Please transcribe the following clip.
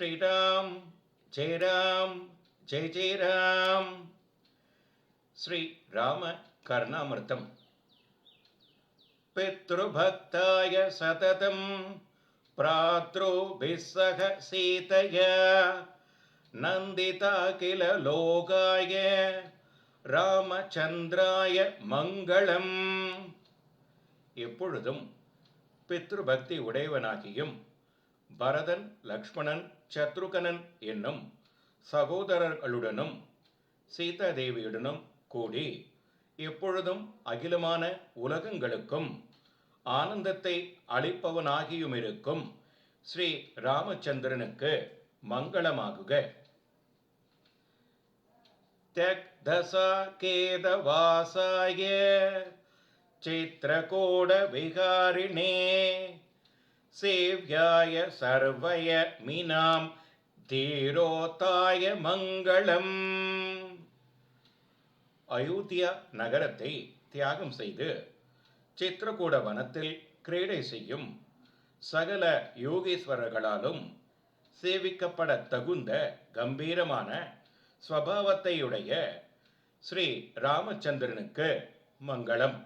ஸ்ரீராம் ஜெய ராம் ஜெய ஜெய ராம் ஸ்ரீ ராம கர்ணாமிர்தம் पितृभक्ताय सततं प्रातृभिः सह सीतया नन्दिता किल लोकाय ராமச்சந்திராய மங்களம் எப்பொழுதும் பித்ருபக்தி உடையவனாகியும் பரதன் லக்ஷ்மணன் சத்ருகனன் என்னும் சகோதரர்களுடனும் சீதாதேவியுடனும் கூடி எப்பொழுதும் அகிலமான உலகங்களுக்கும் ஆனந்தத்தை அளிப்பவனாகியும் இருக்கும் ஸ்ரீ ராமச்சந்திரனுக்கு மங்களமாகுக त्यक्दसा केदवासाय சேவ்யாய சர்வய மீனாம் தீரோத்தாய மங்களம். அயோத்தியா நகரத்தை தியாகம் செய்து சித்திரகூட வனத்தில் கிரீடை செய்யும் சகல யோகீஸ்வரர்களாலும் சேவிக்கப்பட தகுந்த கம்பீரமான ஸ்வபாவத்தையுடைய ஸ்ரீ ராமச்சந்திரனுக்கு மங்களம்.